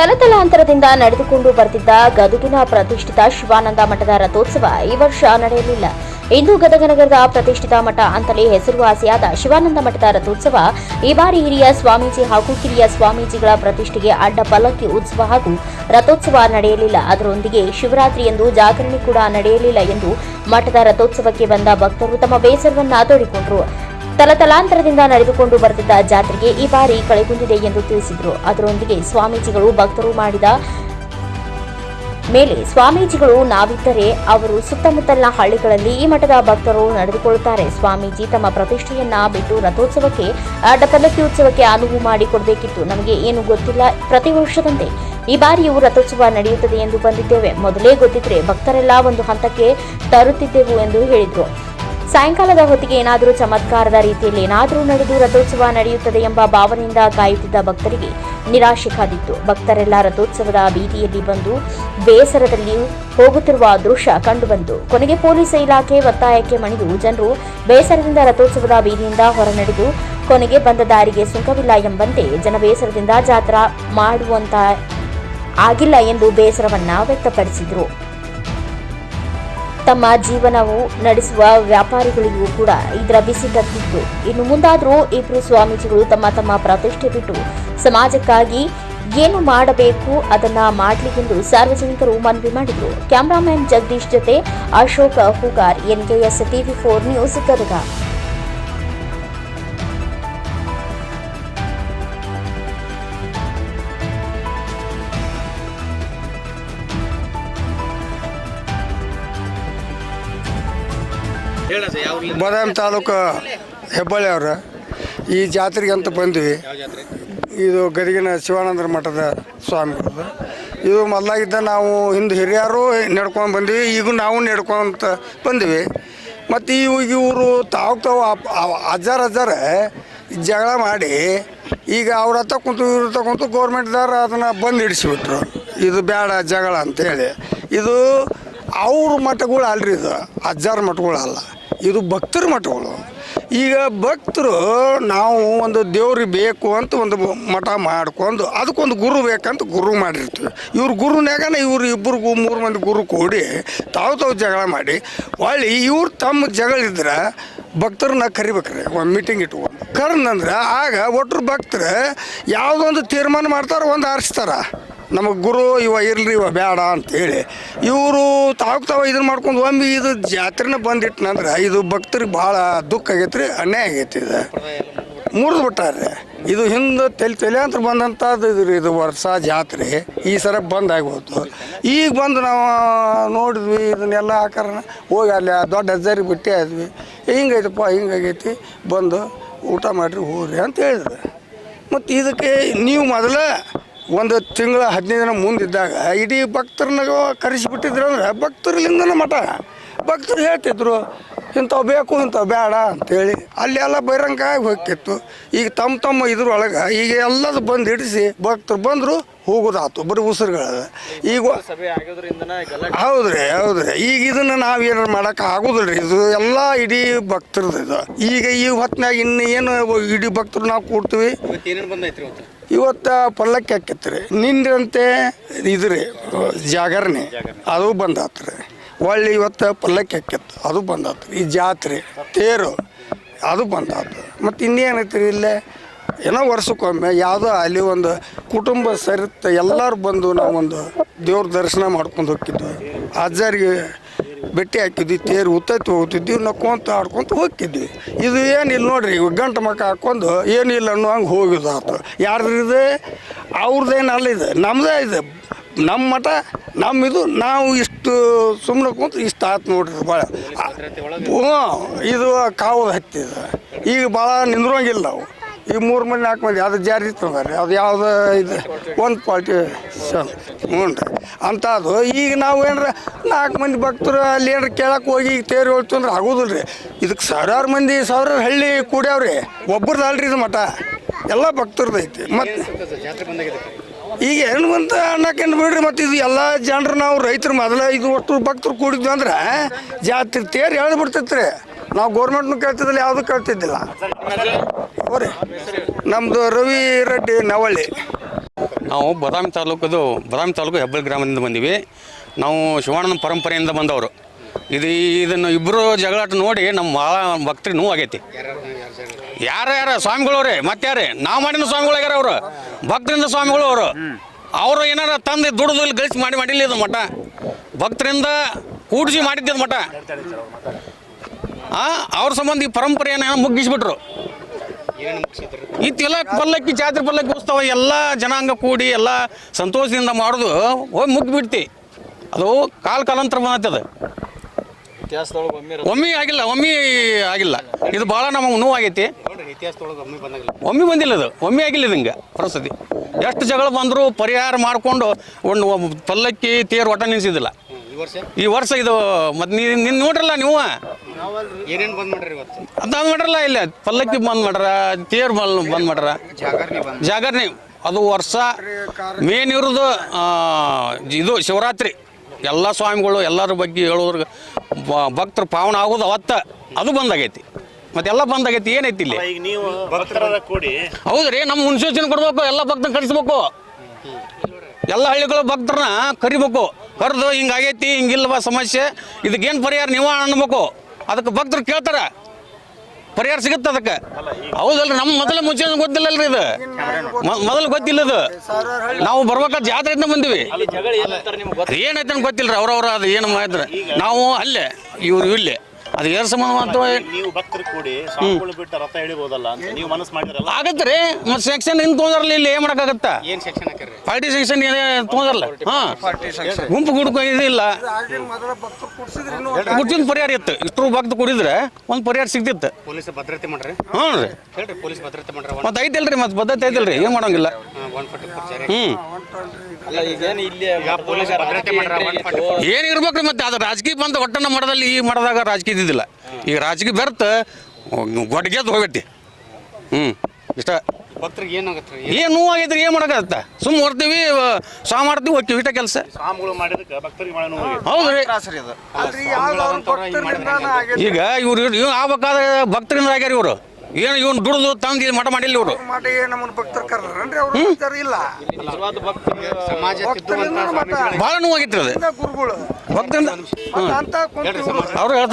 ತಲತಲಾಂತರದಿಂದ ನಡೆದುಕೊಂಡು ಬರ್ತಿದ್ದ ಗದುಗಿನ ಪ್ರತಿಷ್ಠಿತ ಶಿವಾನಂದ ಮಠದ ರಥೋತ್ಸವ ಈ ವರ್ಷ ನಡೆಯಲಿಲ್ಲ. ಇಂದು ಗದಗ ನಗರದ ಪ್ರತಿಷ್ಠಿತ ಮಠ ಅಂತಲೇ ಹೆಸರುವಾಸಿಯಾದ ಶಿವಾನಂದ ಮಠದ ರಥೋತ್ಸವ ಈ ಬಾರಿ ಹಿರಿಯ ಸ್ವಾಮೀಜಿ ಹಾಗೂ ಕಿರಿಯ ಸ್ವಾಮೀಜಿಗಳ ಪ್ರತಿಷ್ಠೆಗೆ ಅಡ್ಡ ಪಲ್ಲಕ್ಕಿ ಉತ್ಸವ ಹಾಗೂ ರಥೋತ್ಸವ ನಡೆಯಲಿಲ್ಲ. ಅದರೊಂದಿಗೆ ಶಿವರಾತ್ರಿಯಂದು ಜಾಗರಣೆ ಕೂಡ ನಡೆಯಲಿಲ್ಲ ಎಂದು ಮಠದ ರಥೋತ್ಸವಕ್ಕೆ ಬಂದ ಭಕ್ತರು ತಮ್ಮ ಬೇಸರವನ್ನ ತೋಡಿಕೊಂಡರು. ತಲತಲಾಂತರದಿಂದ ನಡೆದುಕೊಂಡು ಬರುತ್ತಿದ್ದ ಜಾತ್ರೆಗೆ ಈ ಬಾರಿ ಕಳೆಗುಂದಿದೆ ಎಂದು ತಿಳಿಸಿದರು. ಅದರೊಂದಿಗೆ ಸ್ವಾಮೀಜಿಗಳು ಭಕ್ತರು ಮಾಡಿದ ಮೇಲೆ ಸ್ವಾಮೀಜಿಗಳು ನಾವಿದ್ದರೆ ಅವರು ಸುತ್ತಮುತ್ತಲಿನ ಹಳ್ಳಿಗಳಲ್ಲಿ ಈ ಮಠದ ಭಕ್ತರು ನಡೆದುಕೊಳ್ಳುತ್ತಾರೆ. ಸ್ವಾಮೀಜಿ ತಮ್ಮ ಪ್ರತಿಷ್ಠೆಯನ್ನ ಬಿಟ್ಟು ರಥೋತ್ಸವಕ್ಕೆ ಅಡ್ಡಪಲ್ಲಕ್ಕಿ ಉತ್ಸವಕ್ಕೆ ಅನುವು ಮಾಡಿಕೊಡಬೇಕಿತ್ತು. ನಮಗೆ ಏನು ಗೊತ್ತಿಲ್ಲ ಪ್ರತಿ ವರ್ಷದಂತೆ. ಈ ಬಾರಿಯೂ ರಥೋತ್ಸವ ನಡೆಯುತ್ತದೆ ಎಂದು ಬಂದಿದ್ದೇವೆ. ಮೊದಲೇ ಗೊತ್ತಿದ್ರೆ ಭಕ್ತರೆಲ್ಲ ಒಂದು ಹಂತಕ್ಕೆ ತರುತ್ತಿದ್ದೆವು ಎಂದು ಹೇಳಿದರು. ಸಾಯಂಕಾಲದ ಹೊತ್ತಿಗೆ ಏನಾದರೂ ಚಮತ್ಕಾರದ ರೀತಿಯಲ್ಲಿ ಏನಾದರೂ ನಡೆದು ರಥೋತ್ಸವ ನಡೆಯುತ್ತದೆ ಎಂಬ ಭಾವನೆಯಿಂದ ಕಾಯುತ್ತಿದ್ದ ಭಕ್ತರಿಗೆ ನಿರಾಶೆ ಕಾದಿತ್ತು. ಭಕ್ತರೆಲ್ಲ ರಥೋತ್ಸವದ ಬೀದಿಯಲ್ಲಿ ಬಂದು ಬೇಸರದಲ್ಲಿ ಹೋಗುತ್ತಿರುವ ದೃಶ್ಯ ಕಂಡುಬಂತು. ಕೊನೆಗೆ ಪೊಲೀಸ್ ಇಲಾಖೆ ಒತ್ತಾಯಕ್ಕೆ ಮಣಿದು ಜನರು ಬೇಸರದಿಂದ ರಥೋತ್ಸವದ ಬೀದಿಯಿಂದ ಹೊರನಡೆದು ಕೊನೆಗೆ ಬಂದ ದಾರಿಗೆ ಸುಂಕವಿಲ್ಲ ಎಂಬಂತೆ ಜನ ಬೇಸರದಿಂದ ಜಾತ್ರಾ ಮಾಡುವಂತ ಆಗಿಲ್ಲ ಎಂದು ಬೇಸರವನ್ನ ವ್ಯಕ್ತಪಡಿಸಿದರು. ತಮ್ಮ ಜೀವನವು ನಡೆಸುವ ವ್ಯಾಪಾರಿಗಳಿಗೂ ಕೂಡ ಇದರ ಬಿಸಿ ತಗ್ಗಿತ್ತು ಇನ್ನು ಮುಂದಾದರೂ ಇಬ್ಬರು ಸ್ವಾಮೀಜಿಗಳು ತಮ್ಮ ತಮ್ಮ ಪ್ರತಿಷ್ಠೆ ಬಿಟ್ಟು ಸಮಾಜಕ್ಕಾಗಿ ಏನು ಮಾಡಬೇಕು ಅದನ್ನ ಮಾಡಲಿ ಎಂದು ಸಾರ್ವಜನಿಕರು ಮನವಿ ಮಾಡಿದರು. ಕ್ಯಾಮ್ರಾಮ್ಯಾನ್ ಜಗದೀಶ್ ಜೊತೆ Ashok Hoogar NKS TV four news Gadag. Badami taluk Hebballi ಅವ್ರು. ಈ ಜಾತ್ರೆಗೆ ಅಂತ ಬಂದ್ವಿ. ಇದು ಗದಗಿನ ಶಿವಾನಂದರ ಮಠದ ಸ್ವಾಮಿಗಳದ್ದು ಇದು ಮೊದಲಾಗಿದ್ದ ನಾವು ಹಿಂದೆ ಹಿರಿಯರು ನಡ್ಕೊಂಡು ಬಂದ್ವಿ ಈಗ ನಾವು ನಡ್ಕೊಂತ ಬಂದ್ವಿ. ಮತ್ತು ಇವು ಇವರು ತಾವು ತಾವು ಅಜ್ಜಾರ ಅಜ್ಜಾರ ಜಗಳ ಮಾಡಿ ಈಗ ಅವ್ರ ಹತ್ತ ಕುಂತು ಇವ್ರ ಕುಂತು ಗೌರ್ಮೆಂಟ್ದವ್ರು ಅದನ್ನು ಬಂದು ಹಿಡಿಸಿಬಿಟ್ರು. ಇದು ಬೇಡ ಜಗಳ ಅಂತೇಳಿ. ಇದು ಅವ್ರ ಮಠಗಳು ಅಲ್ರಿ ಇದು ಅಜ್ಜಾರ ಮಠಗಳು ಅಲ್ಲ. ಇದು ಭಕ್ತರ ಮಠಗಳು. ಈಗ ಭಕ್ತರು ನಾವು ಒಂದು ದೇವ್ರಿಗೆ ಬೇಕು ಅಂತ ಒಂದು ಮಠ ಮಾಡ್ಕೊಂಡು ಅದಕ್ಕೊಂದು ಗುರು ಬೇಕಂತ ಗುರು ಮಾಡಿರ್ತೀವಿ. ಇವ್ರ ಗುರುನ್ಯಾಗನ ಇವ್ರು ಇಬ್ಬರಿಗೂ ಮೂರು ಮಂದಿ ಗುರು ಕೂಡಿ ತಾವು ತಾವು ಜಗಳ ಮಾಡಿ ಹೊಳ್ಳಿ ಇವ್ರು ತಮ್ಮ ಜಗಳ ಇದ್ರೆ ಭಕ್ತರನ್ನ ಕರಿಬೇಕ್ರಿ, ಒಂದು ಮೀಟಿಂಗ್ ಇಟ್ಕೊಂಡು. ಕರ್ನಂದ್ರೆ ಆಗ ಒಟ್ರು ಭಕ್ತರು ಯಾವುದೊಂದು ತೀರ್ಮಾನ ಮಾಡ್ತಾರೆ, ಒಂದು ಆರಿಸ್ತಾರ. ನಮಗೆ ಗುರು, ಇವ ಇರಲಿ, ಇವ ಬೇಡ ಅಂತೇಳಿ. ಇವರು ತಾವು ತಾವ ಇದನ್ನ ಮಾಡ್ಕೊಂಡು ಒಮ್ಮೆ ಇದು ಜಾತ್ರೆನ ಬಂದಿಟ್ನಂದ್ರೆ ಇದು ಭಕ್ತರಿಗೆ ಭಾಳ ದುಃಖ ಆಗೈತೆ ರೀ ಅನ್ಯಾಯ ಆಗೈತೆ ಇದು. ಮುರಿದು ಬಿಟ್ಟಾರೆ ಇದು ಹಿಂದೆ ತಲೆ ತಲೆ ಅಂತ ಬಂದಂಥದ್ದು ಇದು ರೀ ಇದು ವರ್ಷ ಜಾತ್ರೆ, ಈ ಸರ ಬಂದ್ ಆಗ್ಬೋದು. ಈಗ ಬಂದು ನಾವು ನೋಡಿದ್ವಿ ಇದನ್ನೆಲ್ಲ ಆಕಾರನ ಹೋಗಿ ಅಲ್ಲಿ ದೊಡ್ಡ ಹಜ್ಜಾರಿ ಬಿಟ್ಟೆ ಆದ್ವಿ. ಹಿಂಗೈತಪ್ಪ, ಹಿಂಗಾಗೈತಿ, ಬಂದು ಊಟ ಮಾಡಿರಿ, ಹೋಗ್ರಿ ಅಂತ ಹೇಳಿದ್ರು. ಮತ್ತು ಇದಕ್ಕೆ ನೀವು ಮೊದಲ ಒಂದು ತಿಂಗಳ ಹದಿನೈದು ದಿನ ಮುಂದಿದ್ದಾಗ ಇಡೀ ಭಕ್ತರನ್ನ ಕರೆಸಿಬಿಟ್ಟಿದ್ರು ಅಂದ್ರೆ ಭಕ್ತರಿಂದನೇ ಮಠ. ಭಕ್ತರು ಹೇಳ್ತಿದ್ರು ಇಂಥವು ಬೇಕು ಇಂಥವು ಬೇಡ ಅಂತೇಳಿ. ಅಲ್ಲಿ ಎಲ್ಲ ಬಹಿರಂಗ ಆಗಿ ಹೋಗ್ತಿತ್ತು. ಈಗ ತಮ್ಮ ತಮ್ಮ ಇದ್ರೊಳಗೆ ಈಗ ಎಲ್ಲದು ಬಂದು ಹಿಡಿಸಿ ಭಕ್ತರು ಬಂದರು ಹೋಗೋದಾತು ಬರೀ ಉಸಿರುಗಳ ಈಗ ಹೌದ್ರಿ ಹೌದ್ರಿ. ಈಗ ಇದನ್ನ ನಾವು ಏನಾರು ಮಾಡಕ್ಕೆ ರೀ ಇದು ಎಲ್ಲ ಇಡೀ ಭಕ್ತರದ್ದು ಇದು. ಈಗ ಈ ಹೊತ್ತಿನಾಗ ಇನ್ನು ಏನು ಇಡೀ ಭಕ್ತರು ನಾವು ಕೂಡ್ತೀವಿ? ಇವತ್ತು ಬಂದೈತ್ರಿ ಪಲ್ಲಕ್ಕಿ ಹಾಕಿತ್ರಿ. ರೀ ಇದ್ರಿ, ಜಾಗರಣೆ. ಅದು ಬಂದಾತು ರೀ ಒಳ್ಳೆ ಇವತ್ತು ಪಲ್ಲಕ್ಕಿ ಹಾಕಿತ್ತು, ಅದು ಬಂದಾತು ಈ ಜಾತ್ರೆ, ತೇರು, ಅದು ಬಂದಾತು ಮತ್ತು ಇನ್ನೇನೈತಿ ರೀ ಇಲ್ಲೇ? ಏನೋ ವರ್ಷಕ್ಕೊಮ್ಮೆ ಯಾವುದೋ ಅಲ್ಲಿ ಒಂದು ಕುಟುಂಬ ಸರಿತ ಎಲ್ಲರೂ ಬಂದು ನಾವೊಂದು ದೇವ್ರ ದರ್ಶನ ಮಾಡ್ಕೊಂಡು ಹೋಗ್ತಿದ್ವಿ ಅಜ್ಜಾರಿಗೆ ಭೇಟಿ ಹಾಕಿದ್ವಿ, ತೇರು ಉತ್ತತ್ತಿ ಹೋಗ್ತಿದ್ವಿ ನಕ್ಕೊಂತ ಆಡ್ಕೊಂತ ಹೋಗ್ತಿದ್ವಿ. ಇದು ಏನಿಲ್ಲ ನೋಡ್ರಿ ಗಂಟು ಮಕ್ಕ ಹಾಕ್ಕೊಂಡು ಏನಿಲ್ಲ ಅನ್ನೋ ಹಂಗೆ ಹೋಗಿದಾತು ಯಾರ್ದು ಅವ್ರದ್ದೇನು ಅಲ್ಲ ಇದು ನಮ್ಮದೇ ಇದೆ. ನಮ್ಮ ಮಠ ನಮ್ಮ ಇದು, ನಾವು ಇಷ್ಟು ಸುಮ್ಮನೆ ಕುಂತು ಇಷ್ಟು ಆತು ನೋಡ್ರಿ ಭಾಳ. ಹ್ಞೂ ಇದು ಕಾವು ಹತ್ತಿದೆ ಈಗ ಭಾಳ ನಿಂದ್ರೋಂಗಿಲ್ಲ ನಾವು. ಈಗ ಮೂರು ಮಂದಿ ನಾಲ್ಕು ಮಂದಿ ಅದು ಜಾರಿ ತಂದಾರೆ ಅದು ಯಾವ್ದು ಇದು, ಒಂದು ಪಾರ್ಟಿ ಹ್ಞೂ ರೀ ಅಂಥದ್ದು. ಈಗ ನಾವು ಏನಾರ ನಾಲ್ಕು ಮಂದಿ ಭಕ್ತರು ಅಲ್ಲಿ ಏನಾರ ಕೇಳಕ್ಕೆ ಹೋಗಿ ಈಗ ತೇರು ಹೋಯ್ತು ಅಂದ್ರೆ ಆಗೋದಿಲ್ಲ ರೀ ಇದಕ್ಕೆ ಸಾವಿರಾರು ಮಂದಿ, ಸಾವಿರಾರು ಹಳ್ಳಿ ಕೂಡ್ಯಾವ್ರಿ. ಒಬ್ಬರದ್ದು ಅಲ್ರಿ ಇದು ಮಠ. ಎಲ್ಲ ಭಕ್ತರದ್ದು ಐತಿ. ಮತ್ತು ಈಗ ಏನು ಅಂತ ಅನ್ನಕ್ಕೇನು ಬಿಡ್ರಿ ಮತ್ತು ಇದು ಎಲ್ಲ ಜನರು ನಾವು ರೈತರು ಮೊದಲ ಇದು ಒಟ್ಟು ಭಕ್ತರು ಕೂಡಿದ್ವಿ ಅಂದ್ರೆ ಜಾತ್ರೆ ತೇರು ಎಳ್ದು ಬಿಡ್ತೈತೆ ರೀ ನಾವು ಗೌರ್ಮೆಂಟ್ನು ಕೇಳ್ತಿದ್ದಿಲ್ಲ, ಯಾವುದೂ ಕೇಳ್ತಿದ್ದಿಲ್ಲ. ನಮ್ದು ನಮ್ಮದು ರವಿ ರೆಡ್ಡಿ ನವಳ್ಳಿ. ನಾವು ಬದಾಮಿ ತಾಲೂಕದು, ಬದಾಮಿ ತಾಲೂಕು ಹೆಬ್ಬಲ್ ಗ್ರಾಮದಿಂದ ಬಂದೀವಿ. ನಾವು ಶಿವಾನಂದ ಪರಂಪರೆಯಿಂದ ಬಂದವರು. ಇದು ಇದನ್ನು ಇಬ್ಬರು ಜಗಳಾಟ ನೋಡಿ ನಮ್ಮ ಭಾಳ ಭಕ್ತರಿಗೆ ನೋವು ಆಗೈತಿ ಯಾರ ಯಾರ ಸ್ವಾಮಿಗಳವ್ರೆ ಮತ್ತಾರೇ ನಾವು ಮಾಡಿದ ಸ್ವಾಮಿಗಳಾಗ್ಯಾರ ಅವರು? ಭಕ್ತರಿಂದ ಸ್ವಾಮಿಗಳು ಅವರು. ಅವರು ಏನಾರ ತಂದು ದುಡ್ದು ಇಲ್ಲಿ ಗಳಿಸಿ ಮಾಡಿ, ಮಾಡಿಲ್ಲ ಇದು ಮಠ. ಭಕ್ತರಿಂದ ಕೂಡಿಸಿ ಮಾಡಿದ್ದಿದ್ದು ಮಠ. ಅವ್ರ ಸಂಬಂಧ ಈ ಪರಂಪರೆಯನ್ನು ಮುಗಿಸಿದ್ರಿ ಇತ್ತೆಲ್ಲ ಪಲ್ಲಕ್ಕಿ ಜಾತ್ರೆ ಪಲ್ಲಕ್ಕಿ ಉತ್ಸವ ಎಲ್ಲ ಜನಾಂಗ ಕೂಡಿ ಎಲ್ಲ ಸಂತೋಷದಿಂದ ಮಾಡೋದು ಹೋಗಿ ಮುಗ್ಬಿಡ್ತಿ. ಅದು ಕಾಲ ಕಾಲಾಂತರ ಬಂದೈತೆ ಅದು. ಇತಿಹಾಸದೊಳಗೆ ಒಮ್ಮೆ ಆಗಿಲ್ಲ ಒಮ್ಮೆ ಆಗಿಲ್ಲ. ಇದು ಭಾಳ ನಮಗೆ ನೋವಾಗೈತಿ. ಒಮ್ಮೆ ಬಂದಿಲ್ಲ ಅದು ಒಮ್ಮೆ ಆಗಿಲ್ಲ ಇದು ಹಿಂಗೆ ಪರಿಸ್ಥಿತಿ. ಎಷ್ಟು ಜಗಳ ಬಂದರೂ ಪರಿಹಾರ ಮಾಡಿಕೊಂಡು ಒಂದು ಪಲ್ಲಕ್ಕಿ ತೇರು ಒಟ್ಟ ನಿಲ್ಸಿದಿಲ್ಲ ಈ ವರ್ಷ? ಇದು ಮತ್ತು ನೀನು ನೋಡ್ರಲ್ಲ ನೀವು? ಏನೇನು ಬಂದ್ ಮಾಡ್ರಿ ಇವತ್ತು? ಬಂದ್ ಮಾಡ್ರಲ್ಲ ಇಲ್ಲ ಪಲ್ಲಕ್ಕಿ ಬಂದ್ ಮಾಡ್ರ ತೇರು ಬಂದ್ ಬಂದ್ ಮಾಡ್ರ. ಜಾಗರ್ನಿ ಬಂದ್ ಜಾಗರಣೆ ಅದು ವರ್ಷ ಮೇನ್ ಇರೋದು ಇದು ಶಿವರಾತ್ರಿ. ಎಲ್ಲ ಸ್ವಾಮಿಗಳು ಎಲ್ಲರ ಬಗ್ಗೆ ಹೇಳೋದ್ರ ಭಕ್ತರು ಪಾವನ ಆಗೋದು ಅವತ್ತ. ಅದು ಬಂದಾಗೈತಿ. ಮತ್ತೆಲ್ಲ ಬಂದಾಗೈತಿ ಏನೈತಿ ಇಲ್ಲಿ? ಈಗ ನೀವು ಭಕ್ತರ ಕೂಡಿ ಹೌದ್ರಿ ನಮ್ಮ ಮುನ್ಸೂಚನೆ ಕೊಡ್ಬೇಕು ಎಲ್ಲ ಭಕ್ತನ ಕಳಿಸ್ಬೇಕು ಎಲ್ಲ ಹಳ್ಳಿಗಳ ಭಕ್ತರನ್ನ ಕರಿಬೇಕು. ಕರೆದು ಹಿಂಗಾಗೈತಿ ಹಿಂಗಿಲ್ವ ಸಮಸ್ಯೆ. ಇದಕ್ಕೇನು ಪರಿಹಾರ ನೀವು ಅನ್ಬೇಕು. ಅದಕ್ಕೆ ಭಕ್ತರು ಕೇಳ್ತಾರ. ಪರಿಹಾರ ಸಿಗುತ್ತೆ ಅದಕ್ಕೆ. ಹೌದಲ್ರಿ ನಮ್ಮ ಮೊದಲ ಮುಂಚೆ ಗೊತ್ತಿಲ್ಲಲ್ರಿ ಇದು. ಮೊದಲು ಗೊತ್ತಿಲ್ಲ ಇದು ನಾವು ಬರ್ಬೇಕಾದ ಜಾತ್ರೆಯಿಂದ ಬಂದಿವಿ. ಅದು ಏನೈತೆ ಅಂತ ಗೊತ್ತಿಲ್ರಿ ಅವ್ರವ್ರ ಅದು ಏನು ಮಾಡಿದ್ರೆ ನಾವು ಅಲ್ಲೇ ಇವ್ರು ಇಲ್ಲೇ. ಅದು ಏನು ಸಂಬಂಧ ಅಂತ ನೀವು ಭಕ್ತರು ಕೂಡಿ ಸ್ವಾಮಿಗಳು ಬಿಟ್ಟು ರಥ ಎಳಿಬೋದಲ್ಲ ಅಂತ ನೀವು ಮನಸ್ಸು ಮಾಡಿದ್ರಲ್ಲ? ಆಗತ್ತೆ ರೀ. ಮತ್ತೆ ಸೆಕ್ಷನ್ ಹಿಂಗೆ ತೊಗೊಂಡ್ರಲ್ಲ ಇಲ್ಲಿ ಏನು ಮಾಡೋಕ್ಕಾಗತ್ತ? ಏನು ಸೆಕ್ಷನ್ ಹಾಕಿರಿ ಪಾರ್ಟಿ ಸೆಕ್ಷನ್ ಏನೇ ತೊಗೊಂಡ್ರಲ್ಲ? ಹಾಂ. ಗುಂಪು ಗುಡ್ಕ ಇದಿಲ್ಲ ಇನ್ನೂ ಪರಿಹಾರ ಇತ್ತು. ಇಷ್ಟು ಭಕ್ತ ಕುಡಿದ್ರೆ ಒಂದು ಪರಿಹಾರ ಸಿಗ್ತಿತ್ತು. ಪೊಲೀಸ್ ಭದ್ರತೆ ಮಾಡ್ರಿ. ಹ್ಞೂ ರೀ. ಹೇಳ್ರಿ ಪೊಲೀಸ್ ಭದ್ರತೆ ಮಾಡ್ರಿ. ಮತ್ತೆ ಐತಿಲ್ರಿ ಮತ್ತೆ ಪದ್ಧತಿ ಐತಿಲ್ರಿ ಏನು ಮಾಡೋಂಗಿಲ್ಲ. ಹ್ಞೂ ಭದ್ರತೆ ಏನು ಇರ್ಬೇಕ್ರಿ ಮತ್ತೆ ಅದು ರಾಜಕೀಯ ಬಂದ ಒಟ್ಟನ ಮಾಡದಲ್ಲಿ ಈ ಮಾಡದಾಗ ರಾಜಕೀಯ ಇದ್ದಿದ್ದಿಲ್ಲ ಈಗ ರಾಜಕೀಯ ಬೆರ್ತ ಗೊಡ್ಗೆದ್ದು ಹೋಗೈತಿ ಹ್ಞೂ ಇಷ್ಟ. ಭಕ್ತರಿಗೆ ಏನು ಏನು ನೋವಾಗೈತ್ರಿ ಏನು ಮಾಡೋಕ್ಕಾಗತ್ತ ಸುಮ್ಮ ಹೊರ್ತೀವಿ ಸಾ ಮಾಡ್ತೀವಿ ಹೋಗ್ತೀವಿ ಇಷ್ಟ ಕೆಲಸ. ಹೌದು ನೋವು ಆಗೈತಿ. ಈಗ ಇವ್ರು ಇವ್ರು ಆಗ್ಬೇಕಾದ ಭಕ್ತರಿಂದ ಆಗ್ಯಾರ ಇವರು. ಏನು ಇವ್ನು ದುಡ್ದು ತಂದು ಇದು ಮಠ ಮಾಡಿಲ್ಲ ಇವರು. ನೋವು ಭಾಳ ನೋವಾಗಿತ್ತು ಅದು. ಗುರುಗಳು. ಭಕ್ತರಿಂದ ಅವ್ರು